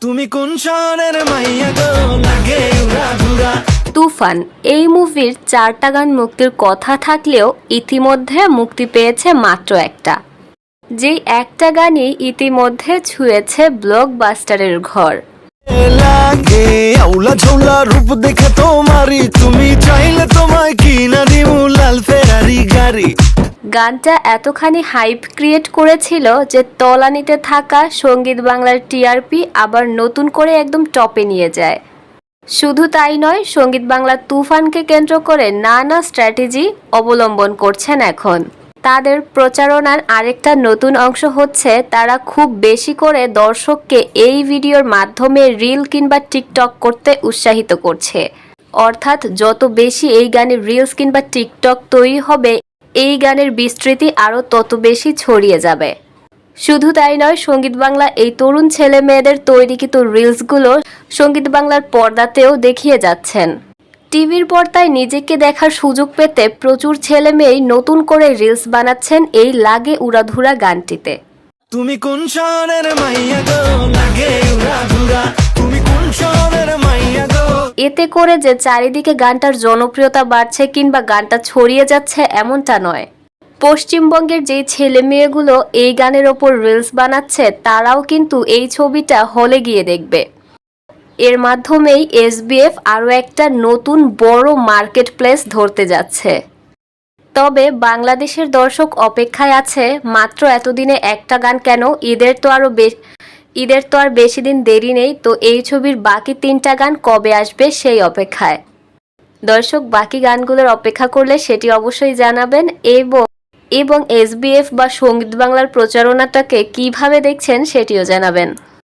তুমি কোন শহরের মাইয়া গো? লাগে উড়া তুফান এই মুভির চারটা গান মুক্তির কথা থাকলেও ইতিমধ্যে মুক্তি পেয়েছে মাত্র একটা। যে একটা গানই ইতিমধ্যে ছুঁয়েছে ব্লকবাস্টারের ঘর। লাগে আউলা ঝোলা রূপ দেখে তোমারই তুমি গানটা এতখানি হাইপ ক্রিয়েট করেছিল যে তলানিতে থাকা সংগীত বাংলার টিআরপি আবার নতুন করে একদম টপে নিয়ে যায়। শুধু তাই নয়, সংগীত বাংলার তুফানকে কেন্দ্র করে নানা স্ট্র্যাটেজি অবলম্বন করছেন এখন। তাদের প্রচারণার আরেকটা নতুন অংশ হচ্ছে, তারা খুব বেশি করে দর্শককে এই ভিডিওর মাধ্যমে রিল কিংবা টিকটক করতে উৎসাহিত করছে। অর্থাৎ যত বেশি এই গানে রিলস কিংবা টিকটক তৈরি হবে এই গানের বিস্তৃতি আরও তত বেশি ছড়িয়ে যাবে। শুধু তাই নয়, সংগীত বাংলা এই তরুণ ছেলে মেয়েদের তৈরিকৃত রিলসগুলো সংগীত বাংলার পর্দাতেও দেখিয়ে যাচ্ছেন। টিভির পর্দায় নিজেকে দেখার সুযোগ পেতে প্রচুর ছেলে মেয়েই নতুন করে রিলস বানাচ্ছেন এই লাগে উড়াধুরা গানটিতে। তুমি কোন শহরের মাইয়া এতে করে যে চারিদিকে গানটার জনপ্রিয়তা বাড়ছে কিংবা গানটা ছড়িয়ে যাচ্ছে এমনটা নয়। পশ্চিমবঙ্গের যেই ছেলে মেয়েগুলো এই গানের ওপর রিলস বানাচ্ছে, তারাও কিন্তু এই ছবিটা হলে গিয়ে দেখবে। এর মাধ্যমেই এসবিএফ আরও একটা নতুন বড় মার্কেট প্লেস ধরতে যাচ্ছে। তবে বাংলাদেশের দর্শক অপেক্ষায় আছে, মাত্র এতদিনে একটা গান কেন? ঈদের তো আরও বেশ ঈদের তো আর বেশি দিন দেরি নেই, তো এই ছবির বাকি তিনটা গান কবে আসবে সেই অপেক্ষায়। দর্শক, বাকি গানগুলোর অপেক্ষা করলে সেটি অবশ্যই জানাবেন এবং এবং এসবিএফ বা সংগীত বাংলার প্রচারণাটাকে কীভাবে দেখছেন সেটিও জানাবেন।